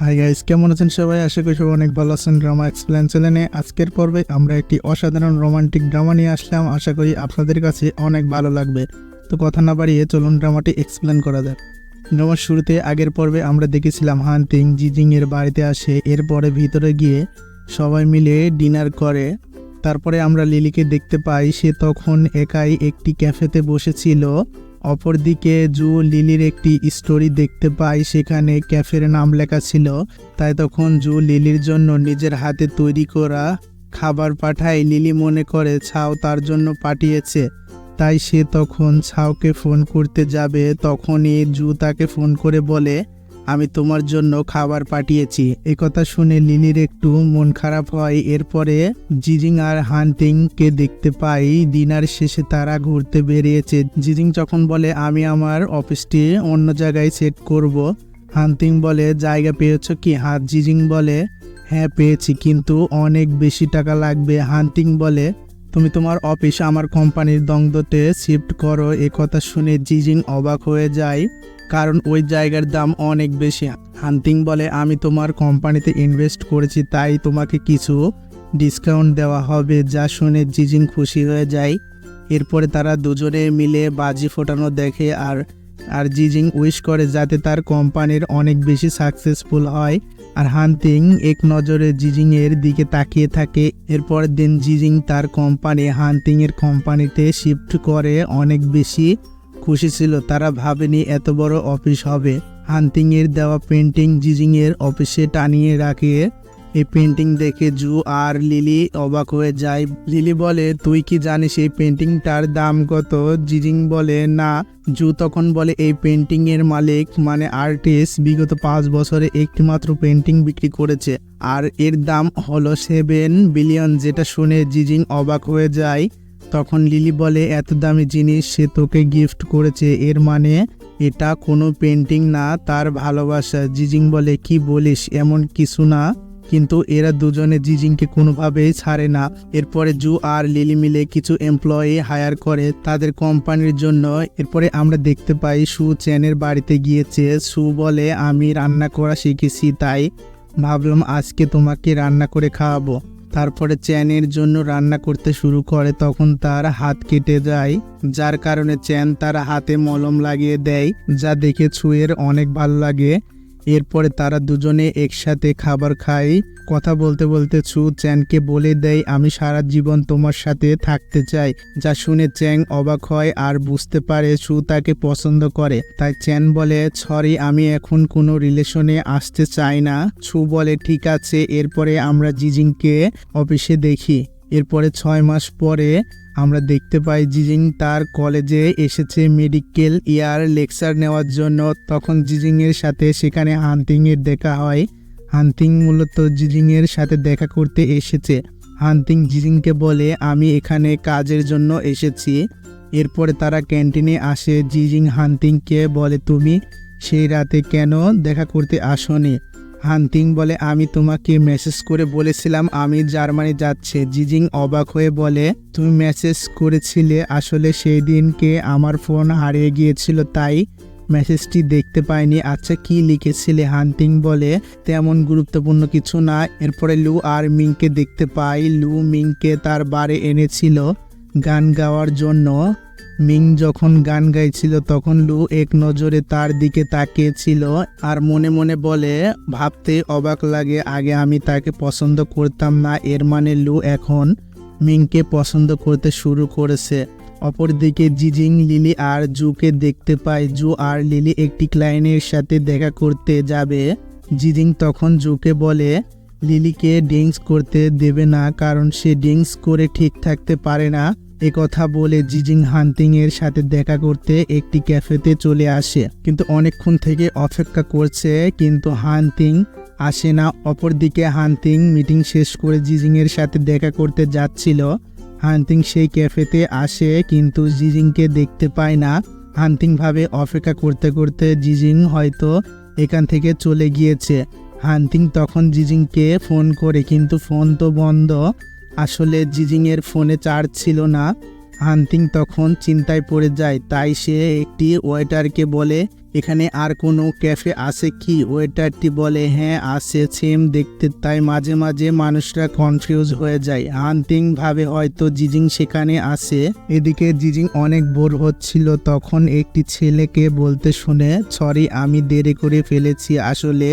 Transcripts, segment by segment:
Hi guys কেমন আছেন সবাই? আশা করি সবাই অনেক ভালো আছেন। ড্রামা এক্সপ্লেন চ্যানেলে আজকের পর্বে আমরা একটি অসাধারণ রোমান্টিক ড্রামা নিয়ে আসলাম। আশা করি আপনাদের কাছে অনেক ভালো লাগবে। তো কথা না বাড়িয়ে চলুন ড্রামাটি এক্সপ্লেন করা যাক। ড্রামার শুরুতে আগের পর্বে আমরা দেখেছিলাম হান্টিং জিজিং এর বাড়িতে আসে। এরপরে ভিতরে গিয়ে সবাই মিলে ডিনার করে। তারপরে আমরা লিলিকে দেখতে পাই। সে তখন একাই একটি ক্যাফেতে বসেছিল। অপরদিকে জু লিলির একটি স্টোরি দেখতে পাই সেখানে ক্যাফের নাম লেখা ছিল। তাই তখন জু লিলির জন্য নিজের হাতে তৈরি করা খাবার পাঠায়। লিলি মনে করে, ছাও তার জন্য পাঠিয়েছে। তাই সে তখন ছাওকে ফোন করতে যাবে। তখনই জু তাকে ফোন করে বলে আমি তোমার জন্য খাবার পাঠিয়েছি। এই কথা শুনে লিলির একটু মন খারাপ হয়। এরপরে জিজিং আর হান্টিংকে দেখতে পাই, ডিনার শেষে তারা ঘুরতে বেরিয়েছে। জিজিং যখন বলে, আমি আমার অফিসটি অন্য জায়গায় সেট করব। হান্টিং বলে, জায়গা পেয়েছ কি? হাত জিজিং বলে হ্যাঁ পেয়েছি, কিন্তু অনেক বেশি টাকা লাগবে। হান্টিং বলে তুমি তোমার অফিসে আমার কোম্পানির দ্বন্দ্বতে শিফট করো, এ কথা শুনে জিজিং অবাক হয়ে যায়, কারণ ওই জায়গার দাম অনেক বেশি। হান্টিং বলে, আমি তোমার কোম্পানিতে ইনভেস্ট করেছি, তাই তোমাকে কিছু ডিসকাউন্ট দেওয়া হবে। যা শুনে জিজিং খুশি হয়ে যায়। এরপরে তারা দুজনে মিলে বাজি ফোটানো দেখে আর আর জিজিং উইশ করে যাতে তার কোম্পানির অনেক বেশি সাকসেসফুল হয়। আর হান্তিং এক নজরে জিজিং এর দিকে তাকিয়ে থাকে। এরপর দিন জিজিং তার কোম্পানি হান্টিং এর কোম্পানিতে শিফট করে অনেক বেশি খুশি ছিল। তারা ভাবেনি এত বড় অফিস হবে। হান্টিং এর দেওয়া পেন্টিং জিজিং এর অফিসে টানিয়ে রাখে। এই পেন্টিং দেখে জু আর লিলি অবাক হয়ে যায়। লিলি বলে, তুই কি জানিস এই পেন্টিংটার দাম কত? জিজিং বলে, না। জু তখন বলে, এই পেন্টিং এর মালিক মানে আর্টিস্ট বিগত পাঁচ বছরে একটি মাত্র পেন্টিং বিক্রি করেছে। আর এর দাম হলো সেভেন বিলিয়ন যেটা শুনে জিজিং অবাক হয়ে যায়। তখন লিলি বলে, এত দামি জিনিস, সে তোকে গিফট করেছে। এর মানে এটা কোনো পেন্টিং না, তার ভালোবাসা। জিজিং বলে, কি বলিস, এমন কিছু না। কিন্তু এরা দুজনে জিজিংকে কোনোভাবেই ছাড়ে না। এরপরে জু আর লিলি মিলে কিছু এমপ্লয়ি হায়ার করে তাদের কোম্পানির জন্য। এরপরে আমরা দেখতে পাই সু চ্যানের বাড়িতে গিয়েছে। সু বলে, আমি রান্না করা শিখেছি, তাই ভাবলাম আজকে তোমাকে রান্না করে খাওয়াবো। তারপরে চ্যানের জন্য রান্না করতে শুরু করে, তখন তার হাত কেটে যায়, যার কারণে চ্যান তার হাতে মলম লাগিয়ে দেয়, যা দেখে ছুঁয়ের অনেক ভালো লাগে। এরপরে তারা দুজনে একসাথে খাবার খায় কথা বলতে বলতে ছু চ্যানকে বলে দেয় আমি সারা জীবন তোমার সাথে থাকতে চাই। যা শুনে চ্যাং অবাক হয় আর বুঝতে পারে ছু তাকে পছন্দ করে। তাই চ্যান বলে, সরি, আমি এখন কোনো রিলেশনে আসতে চাই না। ছু বলে, ঠিক আছে, এরপরে আমরা জিজিংকে অফিসে দেখি। এরপরে ছয় মাস পরে আমরা দেখতে পাই জিজিং তার কলেজে এসেছে মেডিকেল ইয়ার লেকচার নেওয়ার জন্য। তখন জিজিংয়ের সাথে সেখানে হান্টিং এর দেখা হয়। হান্টিং মূলত জিজিংয়ের সাথে দেখা করতে এসেছে। হান্টিং জিজিংকে বলে, আমি এখানে কাজের জন্য এসেছি। এরপরে তারা ক্যান্টিনে আসে। জিজিং হান্টিংকে বলে, তুমি সেই রাতে কেন দেখা করতে আসনি? হান্টিং বলে, আমি তোমাকে মেসেজ করে বলেছিলাম, আমি জার্মানি যাচ্ছে। জিজিং অবাক হয়ে বলে, তুমি মেসেজ করেছিলে, আসলে সেই দিনকে আমার ফোন হারিয়ে গিয়েছিল, তাই মেসেজটি দেখতে পাইনি। আচ্ছা কি লিখেছিলে? হান্টিং বলে, তেমন গুরুত্বপূর্ণ কিছু না। এরপরে লু আর মিংকে দেখতে পাই। লু মিংকে তার বারে এনেছিল গান গাওয়ার জন্য। মিং যখন গান গাইছিল, তখন লু এক নজরে তার দিকে তাকিয়েছিল আর মনে মনে বলে, ভাবতে অবাক লাগে, আগে আমি তাকে পছন্দ করতাম না, এর মানে লু এখন মিংকে পছন্দ করতে শুরু করেছে। অপরদিকে জিজিং, লিলি আর জুকে দেখতে পায়, জু আর লিলি একটি ক্লায়েন্টের সাথে দেখা করতে যাবে। জিজিং তখন জুকে বলে, লিলিকে ড্রিঙ্কস করতে দেবে না, কারণ সে ড্রিঙ্কস করে ঠিক থাকতে পারে না। এ কথা বলে জিজিং হান্টিং এর সাথে দেখা করতে একটি ক্যাফেতে চলে আসে। কিন্তু অনেকক্ষণ থেকে অপেক্ষা করছে, কিন্তু হান্টিং আসে না। অপরদিকে হান্টিং মিটিং শেষ করে জিজিং এর সাথে দেখা করতে যাচ্ছিল। হান্টিং সেই ক্যাফেতে আসে, কিন্তু জিজিংকে দেখতে পায় না। হান্টিং ভাবে অপেক্ষা করতে করতে জিজিং হয়তো এখান থেকে চলে গিয়েছে। হান্টিং তখন জিজিংকে ফোন করে, কিন্তু ফোন তো বন্ধ। আসলে জিজিংয়ের ফোনে চার্জ ছিল না। হান্টিং তখন চিন্তায় পড়ে যায়, তাই সে একটি ওয়েটারকে বলে, এখানে আর কোনো ক্যাফে আছে কি? ওয়েটারটি বলে হ্যাঁ আছে, সেম দেখতে। তাই মাঝে মাঝে মানুষরা কনফিউজ হয়ে যায়। হান্টিং ভাবে, হয়তো জিজিং সেখানে আছে। এদিকে জিজিং অনেক বোর হচ্ছিল, তখন একটি ছেলেকে বলতে শুনে, সরি, আমি দেরি করে ফেলেছি। আসলে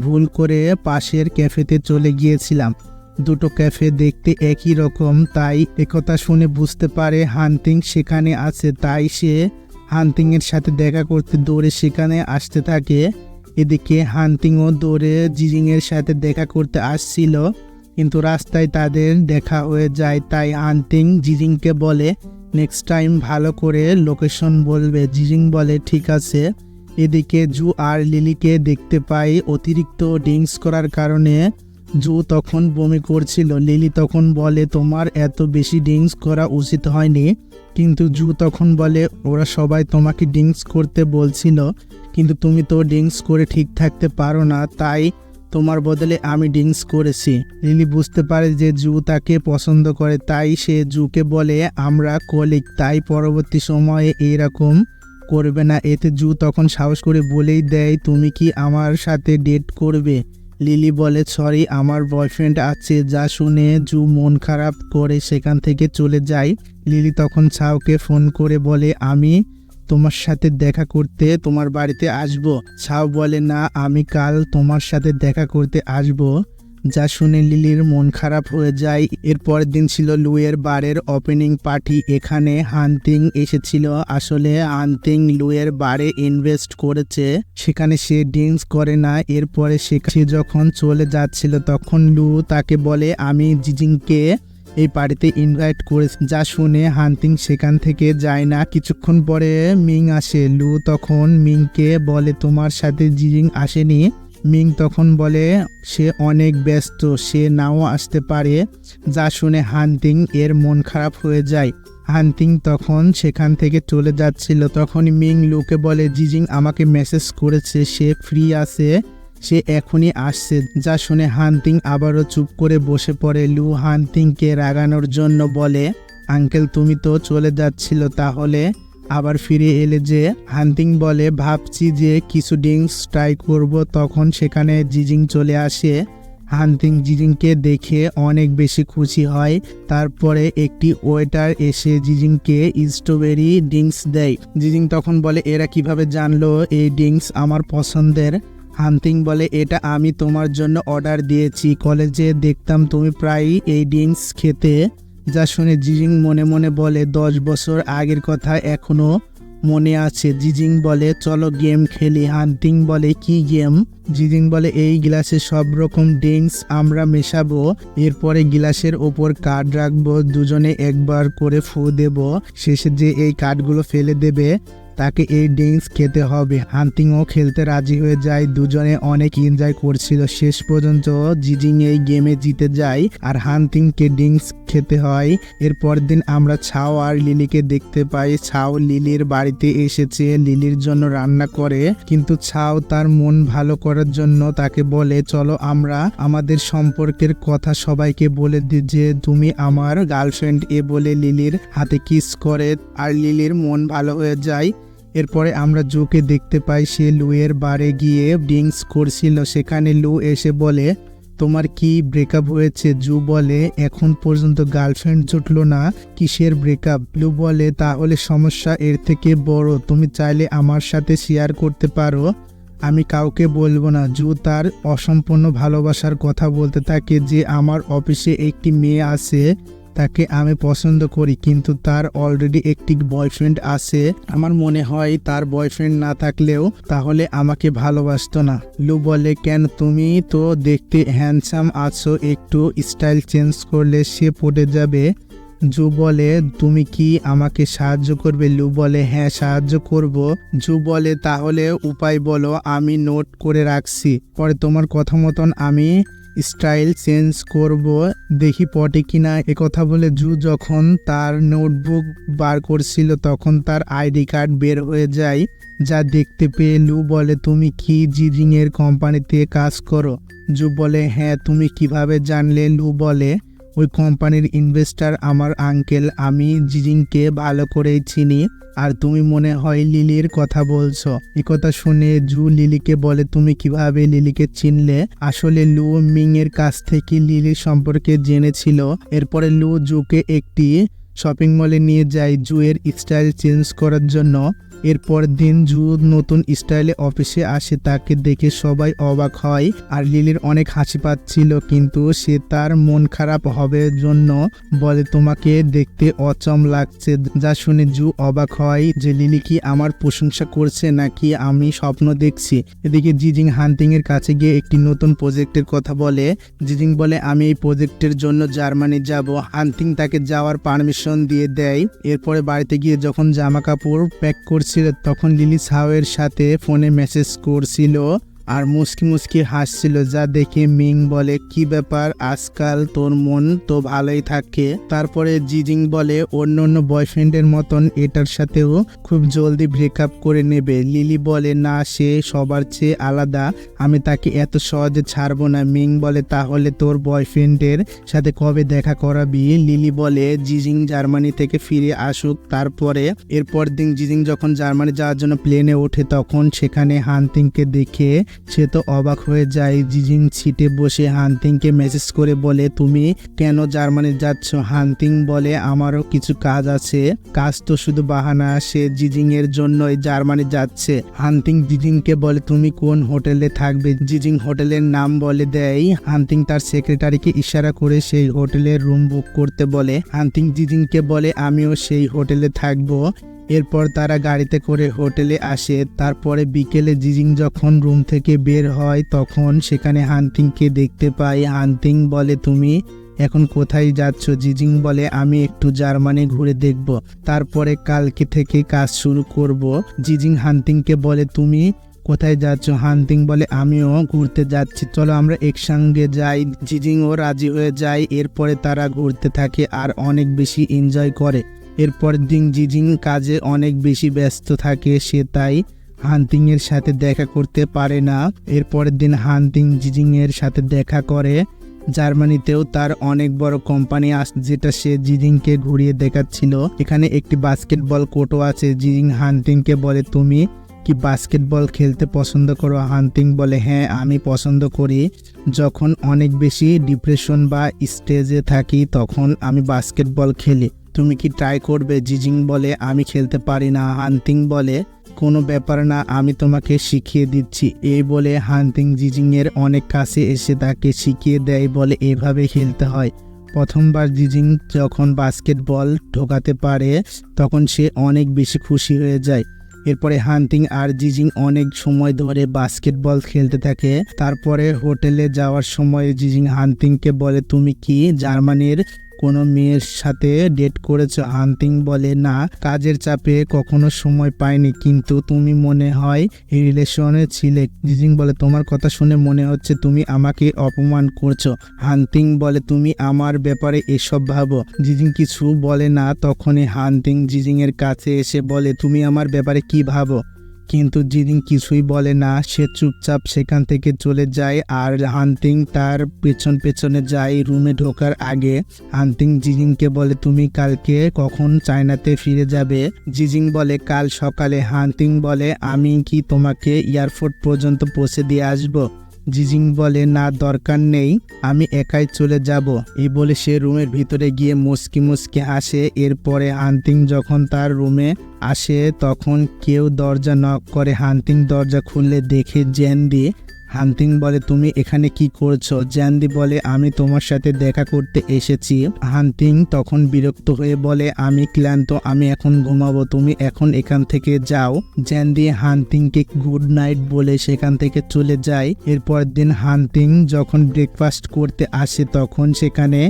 ভুল করে পাশের ক্যাফেতে চলে গিয়েছিলাম। দুটো ক্যাফে দেখতে একই রকম, তাই একথা শুনে বুঝতে পারে হান্টিং সেখানে আছে, তাই সে হান্টিংয়ের সাথে দেখা করতে দৌড়ে সেখানে আসতে থাকে। এদিকে হান্টিংও দৌড়ে জিজিংয়ের সাথে দেখা করতে আসছিল, কিন্তু রাস্তায় তাদের দেখা হয়ে যায়, তাই হান্টিং জিজিংকে বলে নেক্সট টাইম ভালো করে লোকেশন বলবে। জিজিং বলে, ঠিক আছে। এদিকে জু আর লিলিকে দেখতে পাই অতিরিক্ত ড্রিঙ্কস করার কারণে জু তখন বমি করছিল। লিলি তখন বলে, তোমার এত বেশি ড্রিঙ্কস করা উচিত হয়নি। কিন্তু জু তখন বলে, ওরা সবাই তোমাকে ড্রিঙ্কস করতে বলছিল, কিন্তু তুমি তো ড্রিঙ্কস করে ঠিক থাকতে পারো না, তাই তোমার বদলে আমি ড্রিঙ্কস করেছি। লিলি বুঝতে পারে যে জু তাকে পছন্দ করে, তাই সে জুকে বলে, আমরা কলিগ, তাই পরবর্তী সময়ে এইরকম করবে না। এতে জু তখন সাহস করে বলেই দেয়, তুমি কি আমার সাথে ডেট করবে? লিলি বলে, সরি, আমার বয়ফ্রেন্ড আছে, যা শুনে জু মন খারাপ করে সেখান থেকে চলে যায়। লিলি তখন ছাওকে ফোন করে বলে, আমি তোমার সাথে দেখা করতে তোমার বাড়িতে আসব। ছাও বলে, না, আমি কাল তোমার সাথে দেখা করতে আসব। যা শুনে লিলির মন খারাপ হয়ে যায়। এর পরের দিন ছিল লুয়ের বারের ওপেনিং পার্টি এখানে হান্টিং এসেছিল। আসলে হান্টিং লুয়ের বারে ইনভেস্ট করেছে। সেখানে সে ড্রিঙ্কস করে না। এরপরে সে যখন চলে যাচ্ছিল, তখন লু তাকে বলে, আমি জিজিংকে এই পার্টিতে ইনভাইট করেছি। যা শুনে হান্তিং সেখান থেকে যায় না। কিছুক্ষণ পরে মিং আসে। লু তখন মিংকে বলে, তোমার সাথে জিজিং আসেনি? মিং তখন বলে, সে অনেক ব্যস্ত, সে নাও আসতে পারে। যা শুনে হান্টিং এর মন খারাপ হয়ে যায়। হান্টিং তখন সেখান থেকে চলে যাচ্ছিল। তখন মিং লুকে বলে, জিজিং আমাকে মেসেজ করেছে, সে ফ্রি আছে, সে এখনই আসছে। যা শুনে হান্টিং আবারও চুপ করে বসে পড়ে। লু হান্টিংকে রাগানোর জন্য বলে, আঙ্কেল, তুমি তো চলে যাচ্ছিল, তাহলে আবার ফিরে এলে যে হান্টিং বলে, ভাবছি যে কিছু ড্রিঙ্কস ট্রাই করব। তখন সেখানে জিজিং চলে আসে। হান্টিং জিজিংকে দেখে অনেক বেশি খুশি হয়। তারপরে একটি ওয়েটার এসে জিজিংকে স্ট্রবেরি ড্রিঙ্কস দেয়। জিজিং তখন বলে, এরা কীভাবে জানলো এই ড্রিঙ্কস আমার পছন্দের? হান্টিং বলে, এটা আমি তোমার জন্য অর্ডার দিয়েছি। কলেজে দেখতাম তুমি প্রায়ই এই ড্রিঙ্কস খেতে। যা শুনে জিজিং মনে মনে বলে, দশ বছর আগের কথা এখনও মনে আছে। জিজিং বলে, চলো গেম খেলি। হান্টিং বলে, কি গেম? জিজিং বলে, এই গ্লাসে সব রকম ড্রিঙ্কস আমরা মেশাবো। এরপরে গ্লাসের ওপর কার্ড রাখব। দুজনে একবার করে ফু দেব। শেষে যে এই কার্ডগুলো ফেলে দেবে, তাকে এই ড্রিঙ্কস খেতে হবে। হান্টিংও খেলতে রাজি হয়ে যায়। দুজনে অনেক এনজয় করছিল। শেষ পর্যন্ত জিজিং এই গেমে জিতে যায় আর হান্টিংকে ড্রিঙ্কস খেতে হয়। এরপর দিন আমরা ছাও আর লিলিকে দেখতে পাই। ছাও লিলির বাড়িতে এসেছে, লিলির জন্য রান্না করে। কিন্তু ছাও তার মন ভালো করার জন্য তাকে বলে, চলো আমরা আমাদের সম্পর্কের কথা সবাইকে বলে দিই যে তুমি আমার গার্লফ্রেন্ড এ বলে লিলির হাতে কিস করে আর লিলির মন ভালো হয়ে যায়। এরপরে আমরা জুকে দেখতে পাই, সে লুয়ের বারে গিয়ে ড্রিঙ্কস করছিল। সেখানে লু এসে বলে তোমার কি ব্রেকআপ হয়েছে? জু বলে, এখন পর্যন্ত গার্লফ্রেন্ড জুটলো না। কিসের ব্রেকআপ ব্লু বলে, তাহলে সমস্যা এর থেকে বড়। তুমি চাইলে আমার সাথে শেয়ার করতে পারো। আমি কাউকে বলব না। জু তার অসম্পূর্ণ ভালোবাসার কথা বলতে থাকে যে, আমার অফিসে একটি মেয়ে আছে। তাকে আমি পছন্দ করি, কিন্তু তার অলরেডি একটি বয়ফ্রেন্ড আছে। আমার মনে হয় তার বয়ফ্রেন্ড না থাকলেও তাহলে আমাকে ভালোবাসতো না। লু বলে, কেন তুমি তো দেখতে হ্যান্ডসাম আছো, একটু স্টাইল চেঞ্জ করলে সে পড়ে যাবে? জু বলে, তুমি কি আমাকে সাহায্য করবে? লু বলে হ্যাঁ সাহায্য করব। জু বলে, তাহলে উপায় বলো, আমি নোট করে রাখছি। পরে তোমার কথা মতন আমি স্টাইল চেঞ্জ করব, দেখি পটে কিনা। কথা বলে জু যখন তার নোটবুক বার করছিল, তখন তার আইডি কার্ড বের হয়ে যায়, যা দেখতে পেয়ে লু বলে, তুমি কি জিজিং এর কোম্পানিতে কাজ করো? জু বলে হ্যাঁ তুমি কীভাবে জানলে? লু বলে ওই কোম্পানির ইনভেস্টার আমার আঙ্কেল আমি জিজিংকে ভালো করেই চিনি। আর তুমি মনে হয় লিলির কথা বলছো। এ কথা শুনে জু লিলিকে বলে, তুমি কীভাবে লিলিকে চিনলে? আসলে লু মিং এর কাছ থেকে লিলির সম্পর্কে জেনেছিল। এরপরে লু জুকে একটি শপিং মলে নিয়ে যায়। জুয়ের স্টাইল চেঞ্জ করার জন্য এরপর দিন জু নতুন স্টাইলে অফিসে আসে, তাকে দেখে সবাই অবাক হয়। আর লিলির অনেক হাসি পাচ্ছিল, কিন্তু সে তার মন খারাপ হবে জন্য বলে, তোমাকে দেখতে অচম লাগছে। যা শুনে জু অবাক হয় যে, লিলি কি আমার প্রশংসা করছে নাকি আমি স্বপ্ন দেখছি? এদিকে জিজিং হান্টিং এর কাছে গিয়ে একটি নতুন প্রজেক্টের কথা বলে। জিজিং বলে, আমি এই প্রজেক্টের জন্য জার্মানি যাব। হান্টিং তাকে যাওয়ার পারমিশন দিয়ে দেয়। এরপরে বাড়িতে গিয়ে যখন জামা কাপড় প্যাক করছিল তখন লিলি সাউয়ের সাথে ফোনে মেসেজ করছিল আর মুসকি মুসকি হাসছিল, যা দেখে মিং বলে, কি ব্যাপার? আজকাল তোর মন তো ভালোই থাকে। তারপরে জিজিং বলে, অন্য অন্য বয়ফ্রেন্ডের মতন এটার সাথেও খুব জলদি ব্রেকআপ করে নেবে। লিলি বলে, না, সে সবার চেয়ে আলাদা। আমি তাকে এত সহজে ছাড়বো না। মিং বলে, তাহলে তোর বয়ফ্রেন্ডের সাথে কবে দেখা করাবি? লিলি বলে, জিজিং জার্মানি থেকে ফিরে আসুক, তারপরে এরপর দিন জিজিং যখন জার্মানি যাওয়ার জন্য প্লেনে ওঠে, তখন সেখানে হান্তিংকে দেখে সে তো অবাক হয়ে যায়। জিজিং সিটে বসে হান্তিংকে মেসেজ করে বলে, তুমি কেন জার্মানি যাচ্ছ? হান্তিং বলে, আমারও কিছু কাজ আছে। কাজ তো শুধু বাহানা, সে জিজিং এর জন্যই জার্মানি যাচ্ছে। হান্তিং জিজিংকে বলে, তুমি কোন হোটেলে থাকবে? জিজিং হোটেলের নাম বলে দেয়। হান্তিং তার সেক্রেটারিকে ইশারা করে সেই হোটেলের রুম বুক করতে বলে। হান্তিং জিজিংকে বলে, আমিও সেই হোটেলে থাকব। এরপর তারা গাড়িতে করে হোটেলে আসে। তারপরে বিকেলে জিজিং যখন রুম থেকে বের হয়, তখন সেখানে হান্টিংকে দেখতে পাই। হান্টিং বলে, তুমি এখন কোথায় যাচ্ছ? জিজিং বলে, আমি একটু জার্মানি ঘুরে দেখব। তারপরে কালকে থেকে কাজ শুরু করব। জিজিং হান্টিংকে বলে, তুমি কোথায় যাচ্ছ? হান্টিং বলে, আমিও ঘুরতে যাচ্ছি। চলো আমরা একসঙ্গে যাই। জিজিংও রাজি হয়ে যায়। এরপরে তারা ঘুরতে থাকে আর অনেক বেশি এনজয় করে। এরপর দিন জিজিং কাজে অনেক বেশি ব্যস্ত থাকে, সে তাই হান্টিং এর সাথে দেখা করতে পারে না। এরপরের দিন হান্টিং জিজিং এর সাথে দেখা করে। জার্মানিতেও তার অনেক বড় কোম্পানি আস যেটা সে জিজিংকে ঘুরিয়ে দেখাচ্ছিল। এখানে একটি বাস্কেটবল কোর্টও আছে। জিজিং হান্টিংকে বলে, তুমি কি বাস্কেটবল খেলতে পছন্দ করো? হান্টিং বলে হ্যাঁ আমি পছন্দ করি। যখন অনেক বেশি ডিপ্রেশন বা স্টেজে থাকি, তখন আমি বাস্কেটবল খেলি। তুমি কি ট্রাই করবে? জিজিং বলে, আমি খেলতে পারি না। হান্টিং বলে, কোনো ব্যাপার না, আমি তোমাকে শিখিয়ে দিচ্ছি। এই বলে হান্টিং জিজিং এর অনেক কাছে এসে তাকে শিখিয়ে দেয়, বলে এভাবে খেলতে হয়। প্রথমবার জিজিং যখন বাস্কেটবল ঢোকাতে পারে, তখন সে অনেক বেশি খুশি হয়ে যায়। এরপরে হান্টিং আর জিজিং অনেক সময় ধরে বাস্কেটবল খেলতে থাকে। তারপরে হোটেলে যাওয়ার সময় জিজিং হান্টিংকে বলে, তুমি কি জার্মানির কোনো মেয়ের সাথে ডেট করেছ? হান্টিং বলে, না, কাজের চাপে কখনো সময় পাইনি, কিন্তু তুমি মনে হয় এই রিলেশনে ছিলে। জিজিং বলে, তোমার কথা শুনে মনে হচ্ছে তুমি আমাকে অপমান করছ। হান্টিং বলে, তুমি আমার ব্যাপারে এসব ভাবো। জিজিং কিছু বলে না, তখনই হান্টিং জিজিং এর কাছে এসে বলে, তুমি আমার ব্যাপারে কি ভাবো? কিন্তু জিদিন কিছুই বলে না, সে চুপচাপ সেখান থেকে চলে যায় আর হান্টিং তার পেছন পেছনে যায় রুমে ঢোকার আগে। হান্টিং জিজিংকে বলে, তুমি কালকে কখন চায়নাতে ফিরে যাবে? জিজিং বলে, কাল সকালে। হান্টিং বলে, আমি কি তোমাকে এয়ারপোর্ট পর্যন্ত পৌঁছে দিয়ে আসব? জিজিং বলে, না, দরকার নেই, আমি একাই চলে যাব। এই বলে সে রুমের ভিতরে গিয়ে মুসকি মুসকি আসে। এরপরে আন্তিং যখন তার রুমে আসে, তখন কেউ দরজা নক করে। হান্তিং দরজা খুললে দেখে জেন দিয়ে হান্টিং বলে, তুমি এখানে কি করছ? জ্যান্দি বলে, আমি তোমার সাথে দেখা করতে এসেছি। হান্টিং তখন বিরক্ত হয়ে বলে, আমি ক্লান্ত, আমি এখন ঘুমাবো, তুমি এখন এখান থেকে যাও। জ্যান্দি হান্টিংকে গুড নাইট বলে সেখান থেকে চলে যায়। এরপর দিন হান্টিং যখন ব্রেকফাস্ট করতে আসে, তখন সেখানে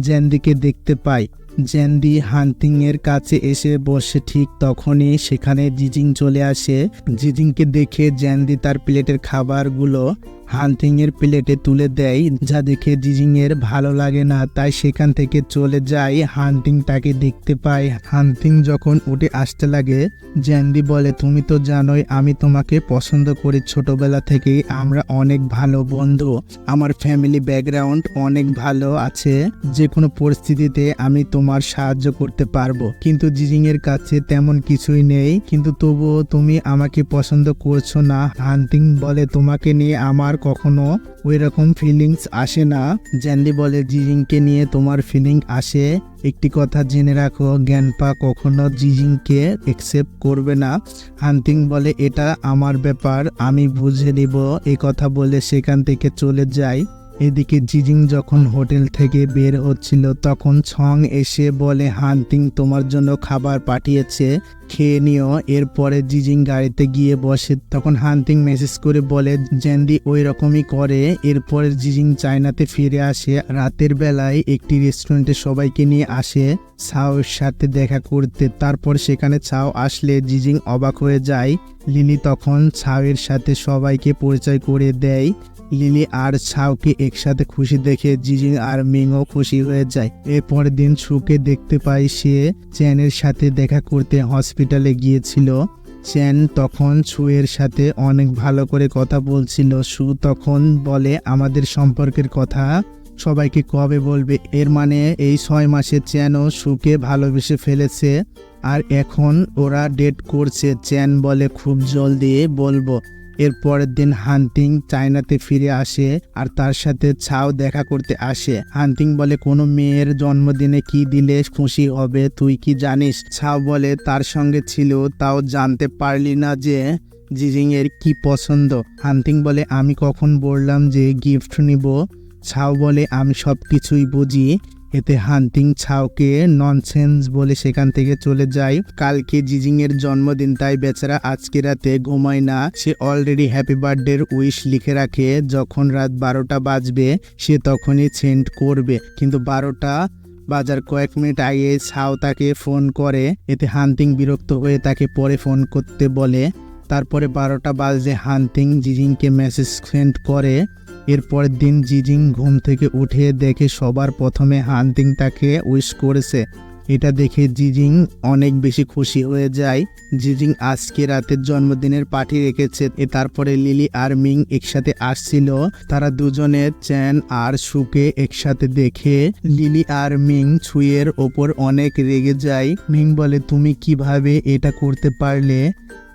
জ্যান্দিকে দেখতে পায়। জ্যান্ডি হান্টিং এর কাছে এসে বসে ঠিক তখনই সেখানে জিজিং চলে আসে। জিজিংকে দেখে জ্যান্ডি তার প্লেটের খাবারগুলো হান্টিং এর প্লেটে তুলে দেয়, যা দেখে জিজিং এর ভালো লাগে না। তাই সেখান থেকে চলে যায় হান্টিং তাকে দেখতে পায়। হান্টিং যখন উঠে আসতে লাগে, জ্যান্ডি বলে, তুমি তো জানোই আমি তোমাকে পছন্দ করি ছোটবেলা থেকেই। আমরা অনেক ভালো বন্ধু। আমার ফ্যামিলি ব্যাকগ্রাউন্ড অনেক ভালো আছে। যে কোনো পরিস্থিতিতে আমি তোমার সাহায্য করতে পারব। কিন্তু জিজিং এর কাছে তেমন কিছুই নেই। কিন্তু তবুও তুমি আমাকে পছন্দ করছ না। হান্টিং বলে, তোমাকে নিয়ে আমার কখনো ওই রকম ফিলিংস আসে না। জ্যান্ডি বলে, জিজিংকে নিয়ে তোমার ফিলিং আসে। একটি কথা জেনে রাখো, জ্ঞানপা কখনো জিজিংকে একসেপ্ট করবে না। হান্টিং বলে, এটা আমার ব্যাপার, আমি বুঝে নিব। এই কথা বলে সেখান থেকে চলে যায়। এদিকে জিজিং যখন হোটেল থেকে বের হচ্ছিল, তখন ছং এসে বলে, হান্টিং তোমার জন্য খাবার পাঠিয়েছে, খেয়ে নিও। এরপরে জিজিং গাড়িতে গিয়ে বসে, তখন হান্টিং মেসেজ করে বলে, জ্যান্ডি ওই রকমই করে। এরপরে জিজিং চায়নাতে ফিরে আসে। রাতের বেলায় একটি রেস্টুরেন্টে সবাইকে নিয়ে আসে ছাওয়ের সাথে দেখা করতে। তারপর সেখানে ছাও আসলে জিজিং অবাক হয়ে যায়। লিলি তখন ছাওয়ের সাথে সবাইকে পরিচয় করে দেয়। লিলি আর ছাওকে একসাথে খুশি দেখে জিজিং আর মিংও খুশি হয়ে যায়। এরপরের দিন সুকে দেখতে পাই সে চ্যানের সাথে দেখা করতে হসপিটালে গিয়েছিল। চ্যান তখন সুয়ের সাথে অনেক ভালো করে কথা বলছিল। সু তখন বলে, আমাদের সম্পর্কের কথা সবাইকে কবে বলবে? এর মানে এই ছয় মাসে চ্যানও সুকে ভালোবেসে ফেলেছে। আর এখন ওরা ডেট করছে। চ্যান বলে, খুব জলদি বলব। এর পরের দিন হান্টিং চায়নাতে ফিরে আসে আর তার সাথে ছাও দেখা করতে আসে। হান্টিং বলে, কোনো মেয়ের জন্মদিনে কি দিলে খুশি হবে তুই কি জানিস? ছাও বলে, তার সঙ্গে ছিল, তাও জানতে পারলি না যে জিজিং এর কি পছন্দ। হান্টিং বলে, আমি কখন বললাম যে গিফট নিব? ছাও বলে, আমি সব কিছুই বুঝি। এতে হান্টিং ছাওকে ননসেন্স বলে সেখান থেকে চলে যায়। কালকে জিজিং এর জন্মদিন, তাই বেচারা আজকে রাতে ঘুমায় না। সে অলরেডি হ্যাপি বার্থডে উইশ লিখে রাখে, যখন রাত বারোটা বাজবে, সে তখনই সেন্ড করবে। কিন্তু বারোটা বাজার কয়েক মিনিট আগে ছাও তাকে ফোন করে, এতে হান্টিং বিরক্ত হয়ে তাকে পরে ফোন করতে বলে। তারপরে বারোটা বাজে, হান্টিং জিজিংকে মেসেজ সেন্ড করে। এরপরের দিন জিজিং ঘুম থেকে উঠে দেখে সবার প্রথমে হান্টিং তাকে উইশ করেছে। এটা দেখে জিজিং অনেক বেশি খুশি হয়ে যায়। জিজিং আজকে রাতের জন্মদিনের পার্টি রেখেছে। তারপরে লিলি আর মিং একসাথে আসছিল। তারা দুজনে চ্যান আর সুকে একসাথে দেখে লিলি আর মিং ছুঁয়ের ওপর অনেক রেগে যায়। মিং বলে, তুমি কীভাবে এটা করতে পারলে?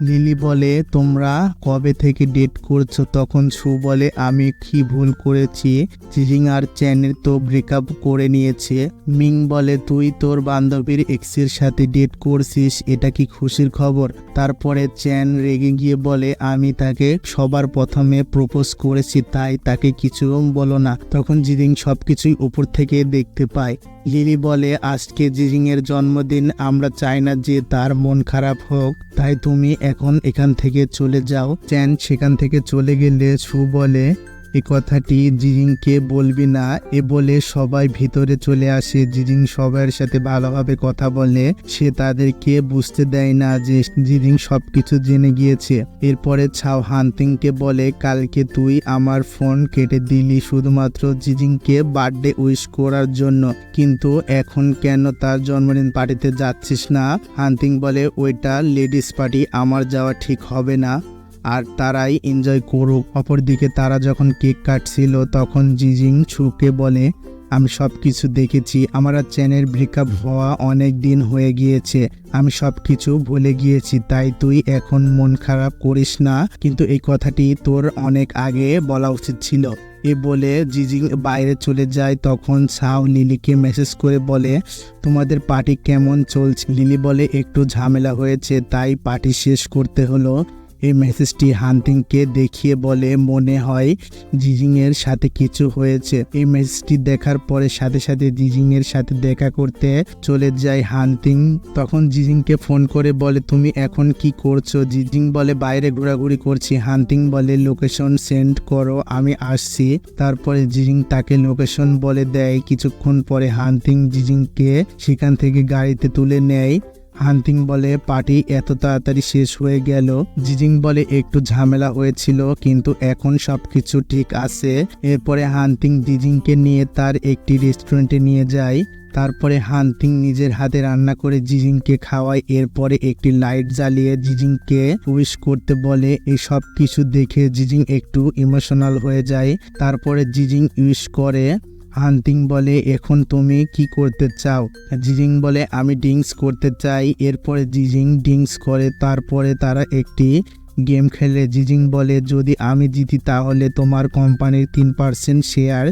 লিলি বলে, তোমরা কবে থেকে ডেট করছ? তখন সু বলে, আমি কি ভুল করেছি? জিজিং আর চ্যানের তো ব্রেকআপ করে নিয়েছে। মিং বলে, তুই তোর বান্ধবীর এক্সের সাথে ডেট করছিস, এটা কি খুশির খবর? তারপরে চ্যান রেগে গিয়ে বলে, আমি তাকে সবার প্রথমে প্রপোজ করেছি, তাই তাকে কিছু বলো না। তখন জিজিং সবকিছুই উপর থেকে দেখতে পায়। লিলি বলে, আজকে জিজিং এর জন্মদিন, আমরা চাই না যে তার মন খারাপ হোক। তাই তুমি এখন এখান থেকে চলে যাও। চ্যান সেখান থেকে চলে গেলে সু বলে এ কথাটি জিজিংকে বলবি না, এ বলে সবাই ভিতরে চলে আসে। জিজিং সবার সাথে ভালোভাবে কথা বলে, সে তাদেরকে বুঝতে দেয় না যে জিজিং সবকিছু জেনে গিয়েছে। এরপরে ছাও হান্তিংকে বলে, কালকে তুই আমার ফোন কেটে দিলি শুধুমাত্র জিজিংকে বার্থডে উইশ করার জন্য। কিন্তু এখন কেন তার জন্মদিন পার্টিতে যাচ্ছিস না? হান্তিং বলে, ওইটা লেডিস পার্টি, আমার যাওয়া ঠিক হবে না। আর তারাই এনজয় করুক। অপরদিকে তারা যখন কেক কাটছিল, তখন জিজিং ছুকে বলে, আমি সব কিছু দেখেছি। আমার আর চ্যানের ব্রেকআপ হওয়া অনেক দিন হয়ে গিয়েছে। আমি সব কিছু ভুলে গিয়েছি, তাই তুই এখন মন খারাপ করিস না। কিন্তু এই কথাটি তোর অনেক আগে বলা উচিত ছিল। এ বলে জিজিং বাইরে চলে যায়। তখন সাও লিলিকে মেসেজ করে বলে, তোমাদের পার্টি কেমন চলছে? লিলি বলে, একটু ঝামেলা হয়েছে, তাই পার্টি শেষ করতে হলো। এই মেসেজটি হান্টিংকে দেখিয়ে বলে মনে হয় জিজিং এর সাথে কিছু হয়েছে। এই মেসেজটি দেখার পরে সাথে সাথে জিজিং এর সাথে দেখা করতে চলে যায় হান্টিং। তখন জিজিংকে ফোন করে বলে, তুমি এখন কি করছ? জিজিং বলে, বাইরে ঘোরাঘুরি করছি। হান্টিং বলে, লোকেশন সেন্ড করো, আমি আসছি। তারপরে জিজিং তাকে লোকেশন বলে দেয়। কিছুক্ষণ পরে হান্টিং জিজিংকে সেখান থেকে গাড়িতে তুলে নেয়। হান্তিং বলে পার্টি এত তাড়াতাড়ি শেষ হয়ে গেল। জিজিং বলে একটু ঝামেলা হয়েছিল, কিন্তু এখন সবকিছু ঠিক আছে। এরপরে হান্তিং জিজিংকে নিয়ে তার একটি রেস্টুরেন্টে নিয়ে যায়। তারপরে হান্তিং নিজের হাতে রান্না করে জিজিংকে খাওয়ায়। এরপরে একটি লাইট জ্বালিয়ে জিজিংকে উইশ করতে বলে। এই সব কিছু দেখে জিজিং একটু ইমোশনাল হয়ে যায়। তারপরে জিজিং উইশ করে। হান্তিং বলে, এখন তুমি কি করতে চাও? জিজিং বলে, আমি ড্রিঙ্কস করতে চাই। এরপরে জিজিং ড্রিঙ্কস করে, তারপরে তারা একটি গেম খেলে। জিজিং বলে, যদি আমি জিতি, তাহলে তোমার কোম্পানির তিন পার্সেন্ট শেয়ার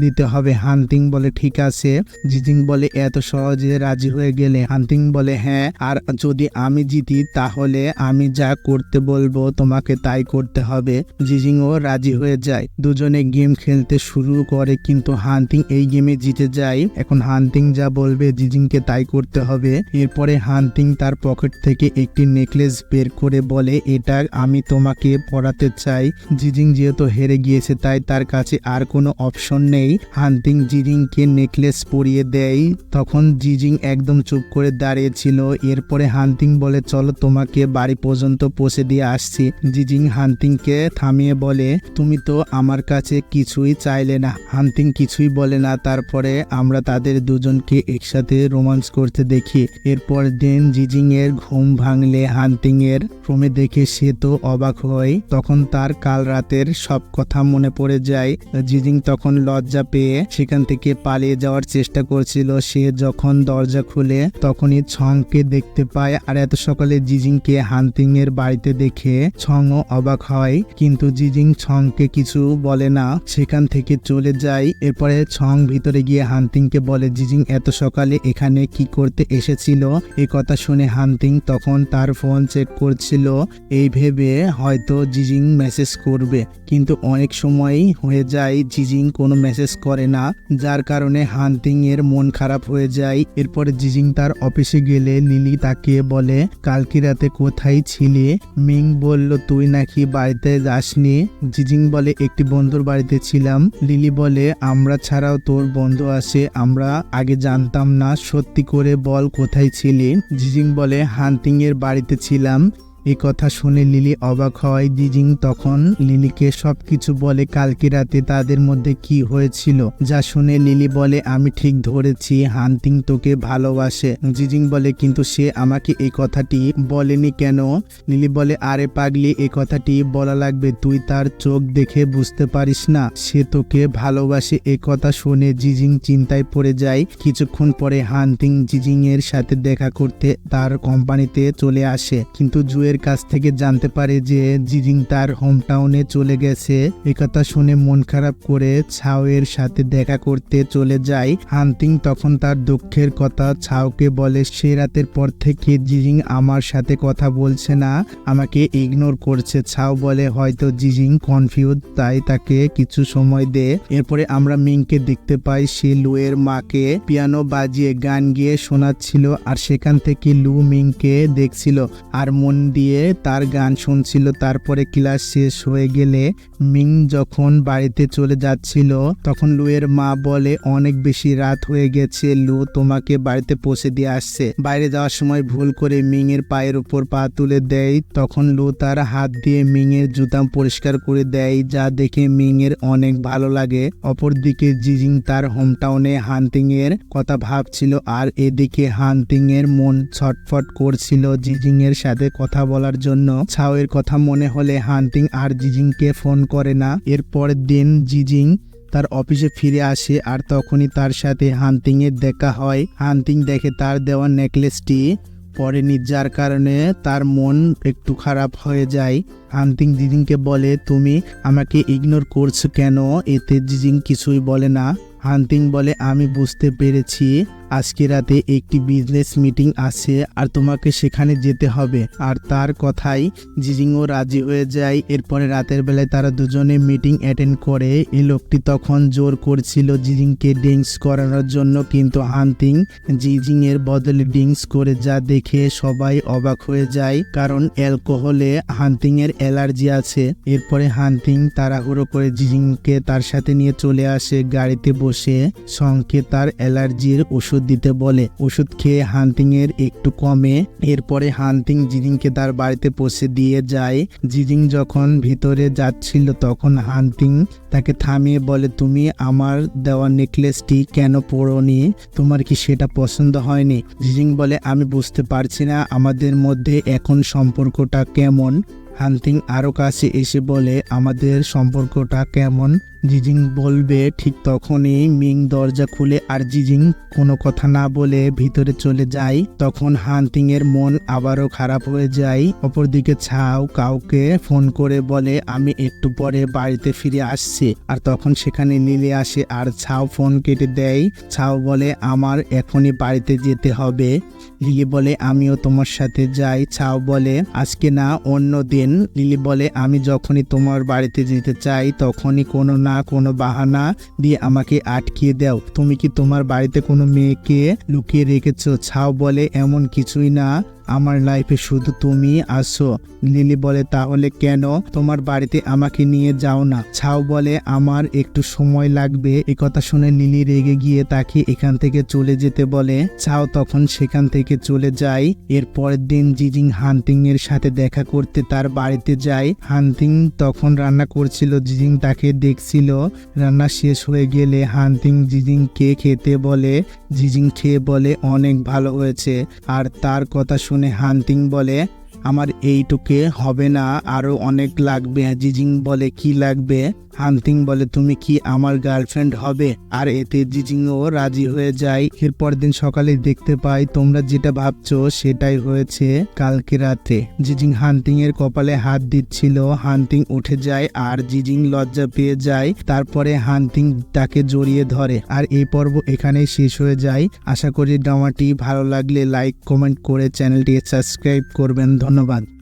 দিতে হবে। হান্তিং বলে, ঠিক আছে। জিজিং বলে, এত সহজে রাজি হয়ে গেলে। হান্তিং বলে হ্যাঁ আর যদি আমি জিতি, তাহলে আমি যা করতে বলব, তোমাকে তাই করতে হবে। জিজিংও রাজি হয়ে যায়। দুজনে গেম খেলতে শুরু করে, কিন্তু হান্তিং এই গেমে জিতে যায়। এখন হান্তিং যা বলবে, জিজিংকে তাই করতে হবে। এরপরে হান্তিং তার পকেট থেকে একটি নেকলেস বের করে বলে, এটা আমি তোমাকে পড়াতে চাই। জিজিং যেহেতু হেরে গিয়েছে, তাই তার কাছে আর কোনো অপশন নেই। হান্তিং জিজিংকে নেকলেস পরিয়ে দেয়। তখন জিজিং একদম চুপ করে দাঁড়িয়েছিল এরপরে হান্তিং বলে, চলো তোমাকে বাড়ি পর্যন্ত পৌঁছে দিয়ে আসছি। জিজিং হান্তিংকে থামিয়ে বলে, তুমি তো আমার কাছে কিছুই চাইলে না। হান্তিং কিছুই বলে না। তারপরে আমরা তাদের দুজনকে একসাথে রোমান্স করতে দেখি। এরপর দিন জিজিং এর ঘুম ভাঙলে হান্তিং এর ক্রমে দেখে সে তো অবাক হয়। তখন তার কাল রাতের সব কথা মনে পড়ে যায়। জিজিং তখন লজ্জা পেয়ে সেখান থেকে পালিয়ে যাওয়ার চেষ্টা করছিল। সে যখন দরজা খুলে তখনই ছংকে দেখতে পায় আর এত সকালে জিজিংকে হান্তিং এর বাড়িতে দেখে ছংও অবাক হয়। কিন্তু জিজিং ছংকে কিছু বলে না। সেখান থেকে চলে যায়। এরপরে ছং ভিতরে গিয়ে হান্তিংকে বলে, জিজিং, এত সকালে এখানে কি করতে এসেছিল? এ কথা শুনে হান্তিং তখন তার ফোন চেক করছিল। এই ভেবে হয়তো জিজিং মেসেজ করবে। কিন্তু অনেক সময়ই হয়ে যায় জিজিং কোনো মেসেজ করে না, যার কারণে হান্তিং এর মন খারাপ হয়ে যায়। এরপরে জিজিং তার অফিসে গেলে লিলি তাকে বলে, কালকে রাতে কোথায় ছিলে? মিং বলল, তুই নাকি বাড়িতে যাসনি? জিজিং বলে, একটি বন্ধুর বাড়িতে ছিলাম। লিলি বলে, আমরা ছাড়াও তোর বন্ধু আসে আমরা আগে জানতাম না। সত্যি করে বল কোথায় ছিলি? জিজিং বলে হান্তিং এর বাড়িতে ছিলাম। এই কথা শুনে লিলি অবাক হয় জিজিং তখন লিলিকে সবকিছু বলে কালকে রাতে তাদের মধ্যে কি হয়েছিল, যা শুনে লিলি বলে, আমি ঠিক ধরেছি হান্তিং তোকে ভালোবাসে। জিজিং বলে, কিন্তু সে আমাকে এই কথাটি বলেনি কেন? লিলি বলে, আরে পাগলি এই কথাটি বলা লাগবে, তুই তার চোখ দেখে বুঝতে পারিস না, সে তোকে ভালোবাসে। এই কথা শুনে জিজিং চিন্তায় পড়ে যায়। কিছুক্ষণ পরে হান্তিং জিজিং এর সাথে দেখা করতে তার কোম্পানিতে চলে আসে, কিন্তু জুয়ের কাছ থেকে জানতে পারে যে জিজিং তার হোম টাউনে চলে গেছে। একথা শুনে মন খারাপ করে ছাওয়ের সাথে দেখা করতে চলে যায়। হান্তিং তখন তার দুঃখের কথা ছাওকে বলে, সে রাতের পর থেকে জিজিং আমার সাথে কথা বলছে না, আমাকে ইগনোর করছে। ছাও বলে, হয়তো জিজিং কনফিউজ তাই তাকে কিছু সময় দে। এরপরে আমরা মিংকে দেখতে পাই, সে লুয়ের মাকে পিয়ানো বাজিয়ে গান গিয়ে শোনাচ্ছিল, আর সেখান থেকে লু মিংকে দেখছিল, আর মন দিয়ে তার গান শুনছিল। তারপরে ক্লাস শেষ হয়ে গেলে মিং যখন বাড়িতে চলে যাচ্ছিল, তখন লুয়ের মা বলে, অনেক বেশি রাত হয়ে গেছে, লু তোমাকে বাড়িতে পৌঁছে দিয়ে আসছে। বাইরে যাওয়ার সময় ভুল করে মিং এর পায়ের উপর পা তুলে দেয়। তখন লু তার হাত দিয়ে মিং এর জুতা পরিষ্কার করে দেয়, যা দেখে মিং এর অনেক ভালো লাগে। অপরদিকে জিজিং তার হোমটাউনে হান্টিং এর কথা ভাবছিল, আর এদিকে হান্টিং এর মন ছটফট করছিল জিজিং এর সাথে কথা বলার জন্য ছাওয়ের কথা মনে হলে হান্টিং আর জিজিংকে ফোন করে না। এর পরের দিন জিজিং তার অফিসে ফিরে আসে আর তখনই তার সাথে হান্টিং এর দেখা হয়। হান্টিং দেখে তার দেওয়া নেকলেসটি পরেনি যার কারণে তার মন একটু খারাপ হয়ে যায়। হান্টিং জিজিংকে বলে, তুমি আমাকে ইগনোর করছ কেন? এতে জিজিং কিছুই বলে না। হান্টিং বলে, আমি বুঝতে পেরেছি। আজকে রাতে একটি বিজনেস মিটিং আছে আর তোমাকে সেখানে যেতে হবে। আর তার কথাই জিজিংও রাজি হয়ে যায়। এরপরে রাতের বেলায় তারা দুজনে মিটিং অ্যাটেন্ড করে। এই লোকটি তখন জোর করছিল জিজিংকে ড্রিঙ্কস করানোর জন্য, কিন্তু হান্টিং জিজিং এর বদলে ড্রিঙ্কস করে যা দেখে সবাই অবাক হয়ে যায়, কারণ অ্যালকোহলে হান্টিং এর অ্যালার্জি আছে। এরপরে হান্টিং তাড়াহুড়ো করে জিজিংকে তার সাথে নিয়ে চলে আসে। গাড়িতে বসে সঙ্গে তার অ্যালার্জির ওষুধ ওষুধ দিতে বলে। ওষুধ খেয়ে হান্টিং এর একটু কমে। এরপরে হান্টিং জিজিংকে তার বাড়িতে পৌঁছে দিয়ে যায়। জিজিং যখন ভিতরে যাচ্ছিল তখন হান্টিং তাকে থামিয়ে বলে, তুমি আমার দেওয়া নেকলেসটি কেন পরোনি? তোমার কি সেটা পছন্দ হয়নি? জিজিং বলে, আমি বুঝতে পারছি না। আমাদের মধ্যে এখন সম্পর্কটা কেমন? হান্টিং আরও কাছে এসে বলে, আমাদের সম্পর্কটা কেমন? জিজিং বলবে, ঠিক তখনই মিং দরজা খুলে আর জিজিং কোনো কথা না বলে ভিতরে চলে যায়। তখন হান্টিং এর মন আবারও খারাপ হয়ে যায়। অপরদিকে ছাও কাউকে ফোন করে বলে, আমি একটু পরে বাড়িতে ফিরে আসছি। আর তখন সেখানে লিলি আসে আর ছাও ফোন কেটে দেয়। ছাও বলে, আমার এখনই বাড়িতে যেতে হবে। লিলি বলে, আমিও তোমার সাথে যাই, চাও বলে। আজকে না, অন্য দিন লিলি বলে, আমি যখনই তোমার বাড়িতে যেতে চাই, তখনই কোনো না, কোনো বাহানা দিয়ে আমাকে আটকিয়ে দাও। তুমি কি তোমার বাড়িতে কোনো মেয়েকে লুকিয়ে রেখেছো? ছাও বলে, এমন কিছুই না। আমার লাইফে শুধু তুমি আসো লিলি বলে, তাহলে কেন? তোমার বাড়িতে আমাকে নিয়ে যাও না। ছাও বলে, আমার একটু সময় লাগবে। কথা শুনে লিলি রেগে গিয়ে তাকে এখান থেকে চলে যেতে বলে। ছাও তখন সেখান থেকে চলে যায়। এর পরের দিন জিজিং হান্টিং এর সাথে দেখা করতে তার বাড়িতে যায়। হান্টিং তখন রান্না করছিল, জিজিং তাকে দেখছিল। রান্না শেষ হয়ে গেলে হান্টিং জিজিংকে খেতে বলে। জিজিং খেয়ে বলে, অনেক ভালো হয়েছে। আর তার কথা শুনে হান্টিং বলে আমার এইটুকে হবে না আরও অনেক লাগবে। জিজিং বলে কি লাগবে? হান্টিং বলে, তুমি কি আমার গার্লফ্রেন্ড হবে? আর এতে জিজিংও রাজি হয়ে যায়। এরপর দিন সকালে দেখতে পাই, তোমরা যেটা ভাবছ সেটাই হয়েছে কালকে রাতে। জিজিং হান্টিং এর কপালে হাত দিচ্ছিল। হান্টিং উঠে যায় আর জিজিং লজ্জা পেয়ে যায়। তারপরে হান্টিং তাকে জড়িয়ে ধরে। আর এই পর্ব এখানেই শেষ হয়ে যায়। আশা করি ড্রামাটি ভালো লাগলে লাইক, কমেন্ট করে চ্যানেলটি সাবস্ক্রাইব করবেন। ধন্যবাদ।